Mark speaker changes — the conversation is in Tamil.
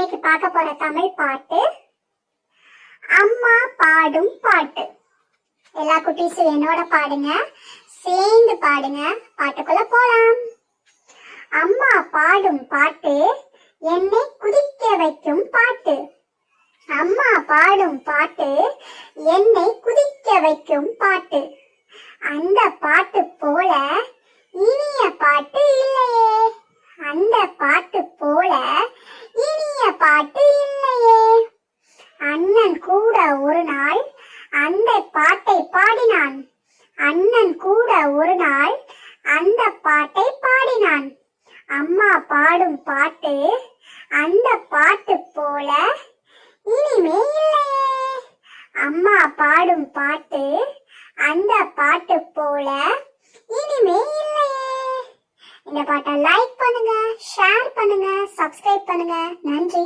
Speaker 1: இன்னைக்கு பார்க்க போற தமிழ் பாட்டு அம்மா பாடும் பாட்டு. எல்லா குட்டீஸும் என்னோட பாடுங்க சேர்ந்து பாடுங்க. பாட்டுக்குள்ள போலாம். அம்மா பாடும் பாட்டு என்னை குதிக்க வைக்கும் பாட்டு. அம்மா பாடும் பாட்டு என்னை குதிக்க வைக்கும் பாட்டு. அந்த பாட்டு போல இனிய பாட்டு இல்லையே. அந்த பாட்டு போல இனிய பாட்டு இல்லையே அண்ணன் கூட ஒரு நாள் அந்த பாட்டை பாடினான். அண்ணன் கூட ஒரு நாள் அந்த பாட்டை பாடினான். அம்மா பாடும் பாட்டு அந்த பாட்டு போல இனிமே இல்லையே. அம்மா பாடும் பாட்டு அந்த பாட்டு போல இனிமே இல்லையே. இந்த பாட்டை லைக் பண்ணுங்க ஷேர் பண்ணுங்க சப்ஸ்கிரைப் பண்ணுங்க. நன்றி